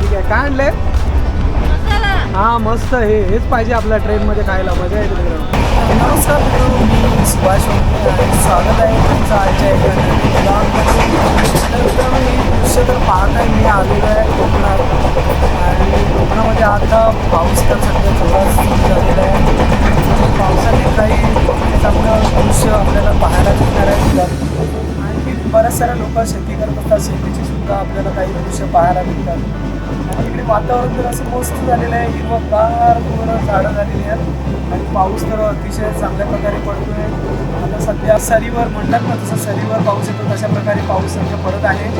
ठीक आहे. काय आणलंय? हा मस्त हे हेच पाहिजे आपल्या ट्रेनमध्ये खायला. मजा येते तिकडे. नमस्कार मी सुभाष स्वागत आहे तुमचं आजच्या एका तर दृश्य तर पाहताय. मी आलेलो आहे कोकणात. आणि कोकणामध्ये आता पाऊस तर सध्या जोरात सुरू झालेला आहे. पावसाने काही चांगलं दृश्य आपल्याला पाहायला मिळणार आहे. आणखी बऱ्याच साऱ्या लोक शेती करत असतात. शेतीची सुद्धा आपल्याला काही दृश्य पाहायला मिळतात. आणि इकडे वातावरण तर असं मस्त झालेलं आहे. हिरवगार पूर्ण झाडं झालेली आहेत. आणि पाऊस तर अतिशय चांगल्या प्रकारे पडतोय. आता सध्या सरीवर म्हणतात ना तसं सरीवर पाऊस येतो तशा प्रकारे पाऊस सध्या पडत आहे.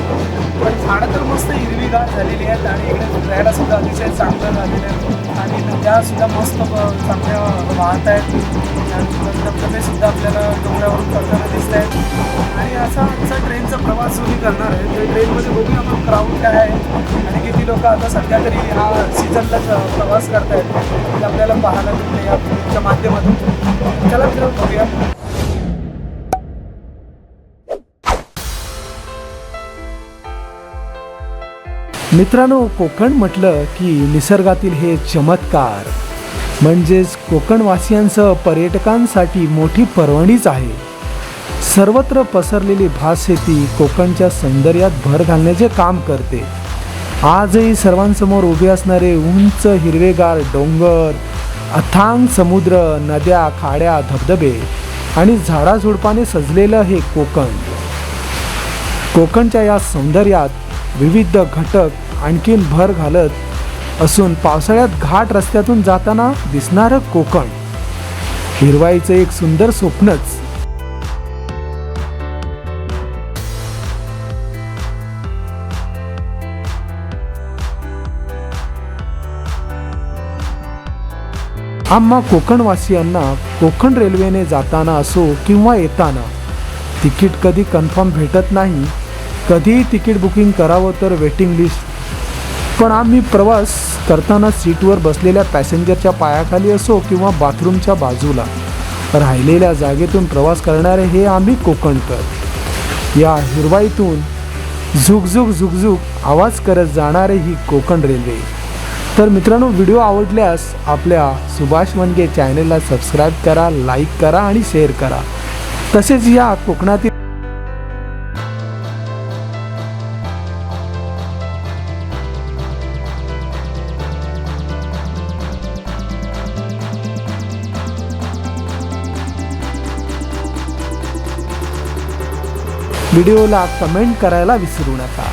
पण झाडं तर मस्त हिरवीगार झालेली आहेत आणि इकडे फिरायला सुद्धा अतिशय चांगलं झालेलं आहे. आणि नद्या सुद्धा मस्त चांगल्या वाहत आहेत. आणि धबधबे सुद्धा आपल्याला डोंगरावरून करताना दिसत आहेत आणि असा आमचा ट्रेनचा प्रवास सुरू करणार आहे. तर ट्रेनमध्ये बघूया आपण क्राऊड काय आहे आणि किती लोक आता सध्या तरी हा सीझनला प्रवास करतायत. ते आपल्याला पाहायला मिळते या फिल्मच्या माध्यमातून. चला मित्र बघूया. मित्रांनो कोकण म्हटलं की निसर्गातील हे चमत्कार. म्हणजेच कोकणवासियांसह पर्यटकांसाठी मोठी पर्वणीच आहे. सर्वत्र पसरलेली भातशेती कोकणच्या सौंदर्यात भर घालण्याचे काम करते. आजही सर्वांसमोर उभे असणारे उंच हिरवेगार डोंगर अथांग समुद्र नद्या खाड्या धबधबे आणि झाडाझुडपाने सजलेलं हे कोकण. कोकणच्या या सौंदर्यात विविध घटक आणखीन भर घालत असून पावसाळ्यात घाट रस्त्यातून जाताना दिसणारं कोकण. हिरवाईचं एक सुंदर स्वप्नच. आम्हा कोकणवासियांना कोकण रेल्वेने जाताना असो किंवा येताना तिकीट कधी कन्फर्म भेटत नाही कधीही तिकीट बुकिंग करावं तर वेटिंग लिस्ट. पण आम्ही प्रवास करताना सीटवर बसलेल्या पॅसेंजरच्या पायाखाली असो किंवा बाथरूमच्या बाजूला. राहिलेल्या जागेतून प्रवास करणारे हे आम्ही कोकणकर. या हिरवाईतून झुकझुक झुकझुक आवाज करत जाणारे ही कोकण रेल्वे. तर मित्रांनो व्हिडिओ आवडल्यास आपल्या सुभाष वनगे चॅनलला सबस्क्राईब करा लाईक करा आणि शेअर करा. तसेच या कोकणातील व्हिडिओला कमेंट करायला विसरू नका.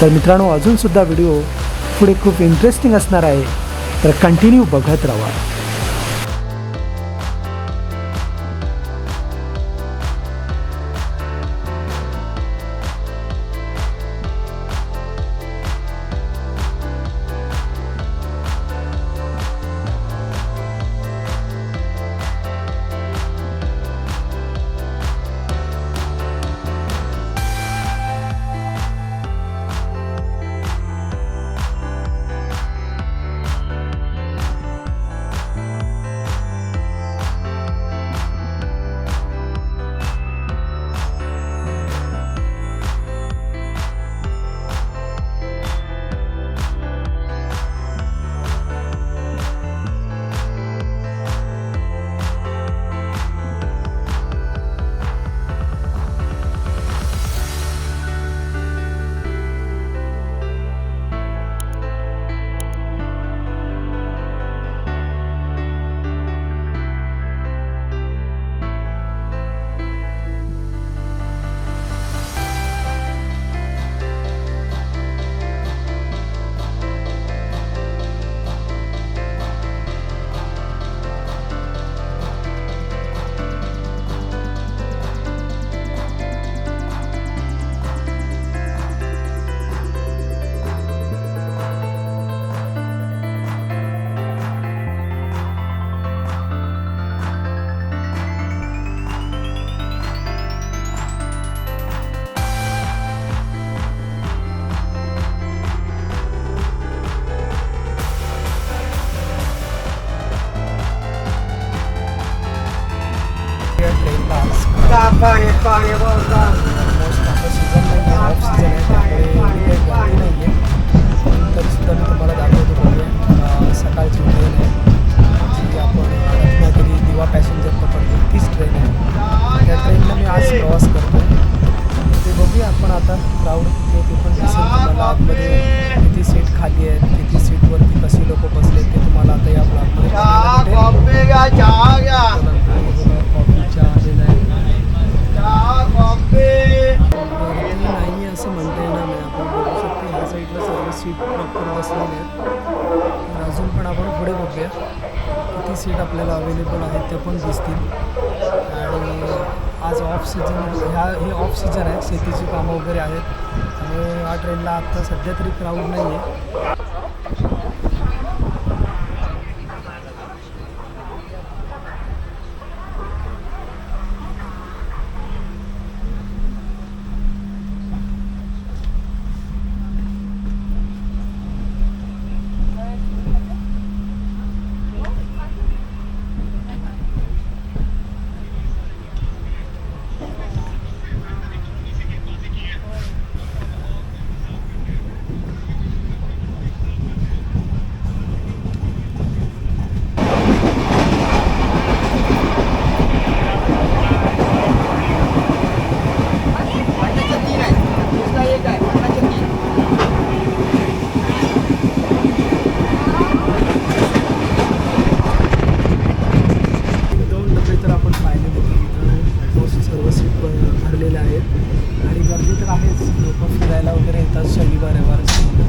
तर मित्रांनो अजूनसुद्धा व्हिडिओ पुढे खूप इंटरेस्टिंग असणार आहे. तर कंटिन्यू बघत राहा. सीट प्रॉपर बसलेली आहेत. तर अजून पण आपण पुढे बघूया किती सीट आपल्याला अवेलेबल आहेत त्या पण दिसतील. आणि आज ऑफ सीझन ह्या हे ऑफ सीझन आहे. शेतीची कामं वगैरे आहेत. त्यामुळे ह्या ट्रेनला आत्ता सध्या तरी क्राऊड नाही आहे दोन डबे तर आपण पाहिले होते मोस्ट सर्व सीट भ- भरलेले आहेत आणि गर्दी तर आहेच लोक फिरायला वगैरे येतात शनिवार रविवार असल्यामुळे.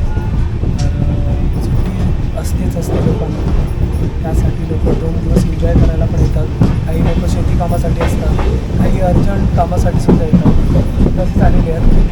तर अं, सुट्टी असतेच असते लोकांना त्यासाठी लोक दोन दिवस एन्जॉय करायला पण येतात. काही लोक शेती कामासाठी असतात. काही अर्जंट कामासाठी सुद्धा येतात. तसंच आलेले आहेत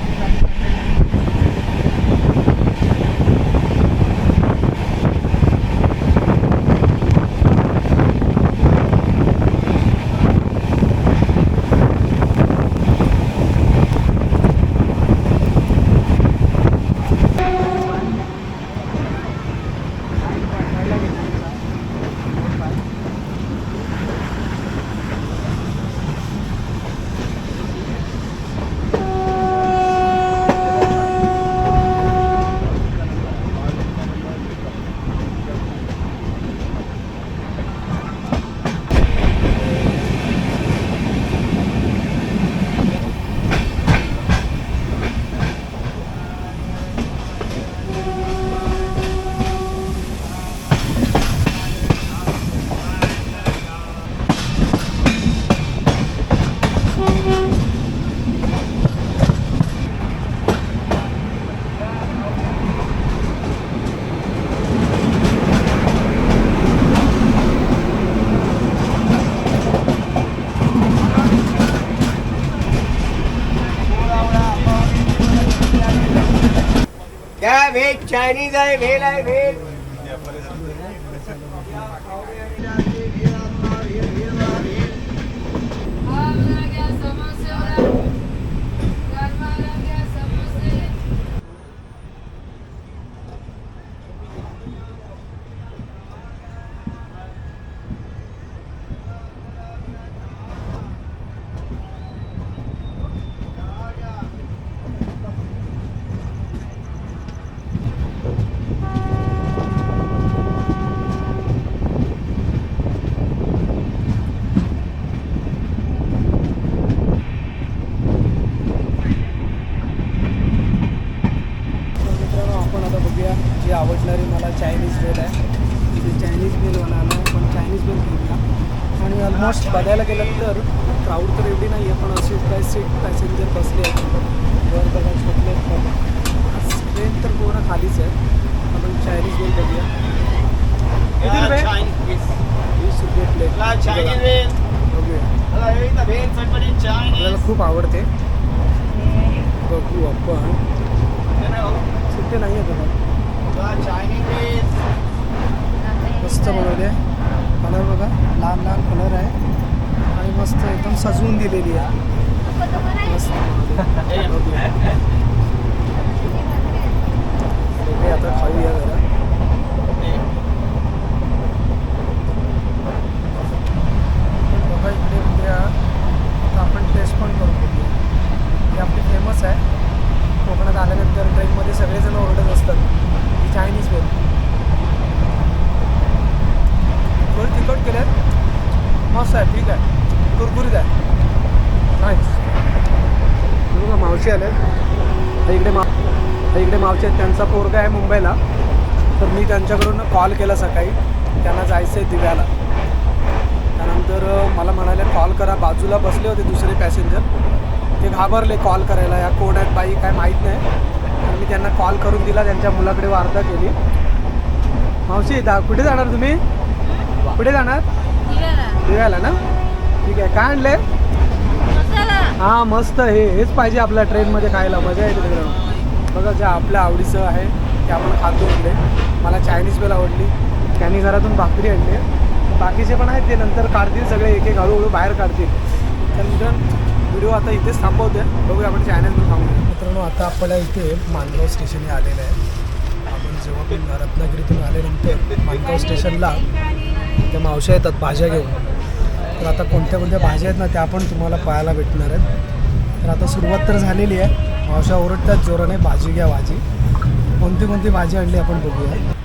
क्या व्हेज चायनीज आहे व्हेल आहे व्हेज तर मित्रांनो आपण आता बघूया जी आवडणारी मला चायनीज बेल आहे तिथे चायनीज बेलवाला आला आहे पण चायनीज बेल घेऊया आणि ऑलमोस्ट बघायला गेलं तर क्राऊड तर एवढी नाही आहे पण अशी काय सीट पॅसेंजर बसले आहेत. वर बघा छोटले आहेत पण. ट्रेन तर पूर्ण खालीच आहे. आपण चायनीज बेल बघूया. वीस रुपये प्लेट बघूया. आपल्याला खूप आवडते. बघू आपण. सुट्टे नाही आहे व्हेज मस्त बनवले कलर बघा लहान लहान कलर आहे. आणि मस्त एकदम सजवून दिलेली आहे. मस्त बघूया. बघूया आता खाऊया जरा बघा इकडे बघूया आता आपण टेस्ट पण करून बघूया ही आपली फेमस आहे मावशी आले तर इकडे मा इकडे मावशी आहेत. त्यांचा पोरगा आहे मुंबईला. तर मी त्यांच्याकडून कॉल केला सकाळी. त्यांना जायचं आहे दिव्याला. त्यानंतर मला म्हणाले कॉल करा. बाजूला बसले होते दुसरे पॅसेंजर ते घाबरले कॉल करायला. या कोण आहेत बाई काय माहीत नाही. तर मी त्यांना कॉल करून दिला. त्यांच्या मुलाकडे वार्ता केली. मावशी दा कुठे जाणार तुम्ही? कुठे जाणार? दिव्याला. ना? ठीक आहे. काय आणले हां मस्त हे हेच पाहिजे आपल्या ट्रेनमध्ये खायला. मजा येते तिकडं. बघा जे आपल्या आवडीचं आहे ते आपण खातो इकडे. मला चायनीज बेल आवडली. त्यांनी घरातून भाकरी आणली. बाकीचे पण आहेत ते. नंतर काढतील सगळे एक एक हळूहळू बाहेर काढतील. त्यानंतर व्हिडिओ आता इथेच थांबवते बघूया आपण चायनीज बेल खाऊ मित्रांनो आता आपल्या इथे मानगाव स्टेशनला आलेलं आहे. आपण जेव्हा पण रत्नागिरीतून आल्यानंतर मानगाव स्टेशनला त्या मावश्या येतात भाज्या घेऊन. तर आता कोणत्या कोणत्या भाज्या आहेत ना त्या पण तुम्हाला पाहायला भेटणार आहेत. तर आता सुरुवात तर झालेली आहे. मावशा ओरडतात जोराने भाजी घ्या भाजी. कोणती कोणती भाजी आणली आपण बघूया.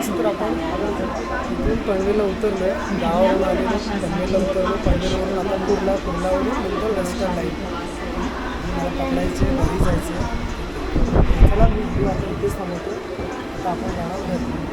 आत्ताच तर आपण इथून पनवेला उतरलो आहे गावावरून आलेलो. पनवेला उतरलो. पनवेलवरून आता कुर्ला कुर्लावरून नंतर वेस्टर्न लाईन पकडायचे घरी जायचे चला मी आता इथेच थांबवतो. आता आपण जाणार घरी